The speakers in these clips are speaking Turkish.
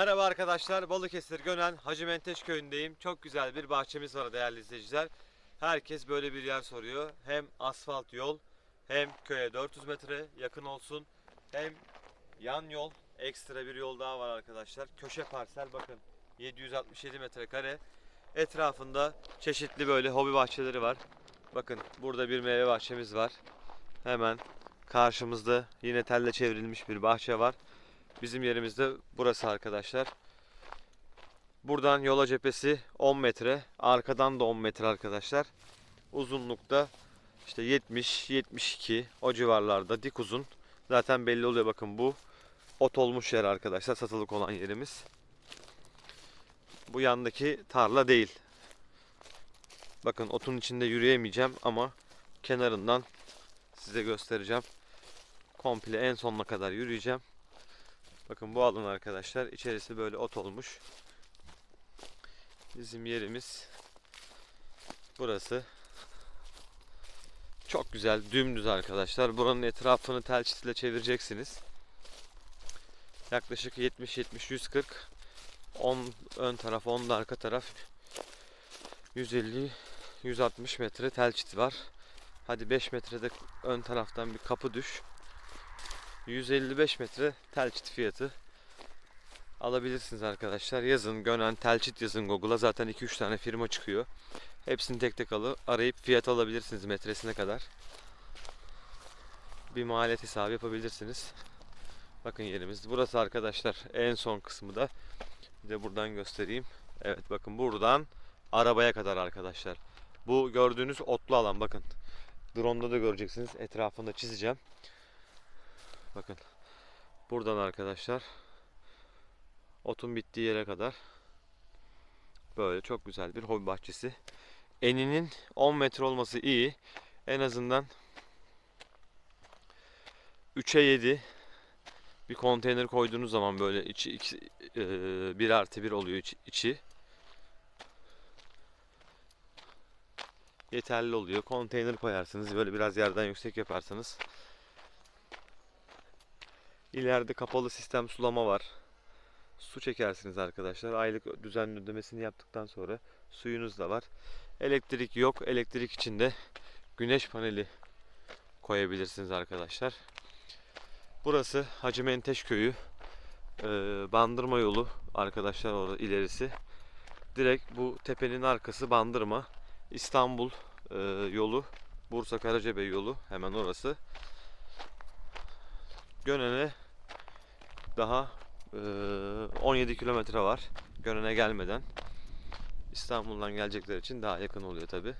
Merhaba arkadaşlar. Balıkesir Gönen Hacı Menteş köyündeyim. Çok güzel bir bahçemiz var değerli izleyiciler. Herkes böyle bir yer soruyor. Hem asfalt yol hem köye 400 metre yakın olsun. Hem yan yol ekstra bir yol daha var arkadaşlar. Köşe parsel bakın 767 metrekare. Etrafında çeşitli böyle hobi bahçeleri var. Bakın burada bir meyve bahçemiz var. Hemen karşımızda yine telle çevrilmiş bir bahçe var. Bizim yerimizde burası arkadaşlar. Buradan yola cephesi 10 metre. Arkadan da 10 metre arkadaşlar. Uzunlukta işte 70, 72 o civarlarda dik uzun. Zaten belli oluyor bakın bu ot olmuş yer arkadaşlar. Satılık olan yerimiz. Bu yandaki tarla değil. Bakın otun içinde yürüyemeyeceğim ama kenarından size göstereceğim. Komple en sonuna kadar yürüyeceğim. Bakın bu alan arkadaşlar içerisi böyle ot olmuş. Bizim yerimiz burası. Çok güzel dümdüz arkadaşlar. Buranın etrafını tel çitle çevireceksiniz. Yaklaşık 70 70 140 10 ön taraf 10 da arka taraf 150 160 metre tel çit var. Hadi 5 metrede ön taraftan bir kapı düş. 155 metre telçit fiyatı alabilirsiniz arkadaşlar. Yazın Gönen telçit yazın Google'a zaten 2-3 tane firma çıkıyor. Hepsini tek tek alı arayıp fiyat alabilirsiniz metresine kadar. Bir maliyet hesabı yapabilirsiniz. Bakın yerimiz. Burası arkadaşlar en son kısmı da. Bir de buradan göstereyim. Evet bakın buradan arabaya kadar arkadaşlar. Bu gördüğünüz otlu alan bakın. Drone'da da göreceksiniz. Etrafında çizeceğim. Bakın. Buradan arkadaşlar otun bittiği yere kadar böyle çok güzel bir hobi bahçesi. Eninin 10 metre olması iyi. En azından 3'e 7 bir konteyner koyduğunuz zaman böyle içi, iki, e, 1 artı 1 oluyor içi, içi. Yeterli oluyor. Konteyner koyarsınız. Böyle biraz yerden yüksek yaparsanız İleride kapalı sistem sulama var. Su çekersiniz arkadaşlar. Aylık düzenli ödemesini yaptıktan sonra suyunuz da var. Elektrik yok. Elektrik için de güneş paneli koyabilirsiniz arkadaşlar. Burası Hacı Menteş Köyü. Ee, Bandırma yolu arkadaşlar orada ilerisi. Direkt bu tepenin arkası Bandırma. İstanbul e, yolu. Bursa Karacabey yolu hemen orası. Gönen'e daha e, 17 kilometre var. Gönen'e gelmeden. İstanbul'dan gelecekler için daha yakın oluyor tabi.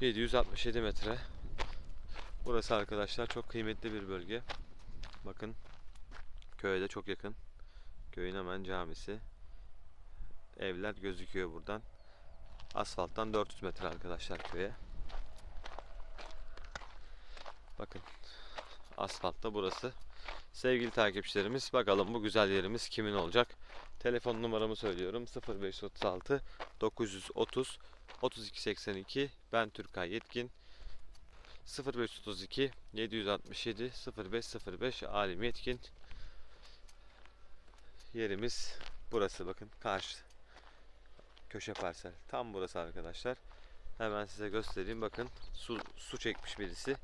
...767 metre. Burası arkadaşlar çok kıymetli bir bölge. Bakın... ...köye de çok yakın. Köyün hemen camisi. Evler gözüküyor buradan. Asfalttan 400 metre arkadaşlar köye. Bakın. Asfaltta burası. Sevgili takipçilerimiz bakalım bu güzel yerimiz kimin olacak? Telefon numaramı söylüyorum. 0536 930 3282 ben Türkay Yetkin 0532 767 0505 Alim Yetkin Yerimiz burası bakın karşı köşe parsel. Tam burası arkadaşlar. Hemen size göstereyim. Bakın su, su çekmiş birisi.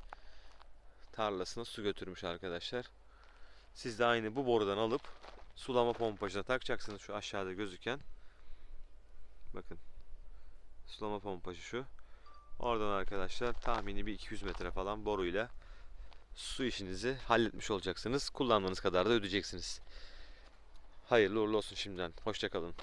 Tarlasına su götürmüş arkadaşlar. Siz de aynı bu borudan alıp sulama pompajına takacaksınız şu aşağıda gözüken. Bakın. Sulama pompajı şu. Oradan arkadaşlar tahmini bir 200 metre falan boruyla su işinizi halletmiş olacaksınız. Kullanmanız kadar da ödeyeceksiniz. Hayırlı uğurlu olsun şimdiden. Hoşçakalın.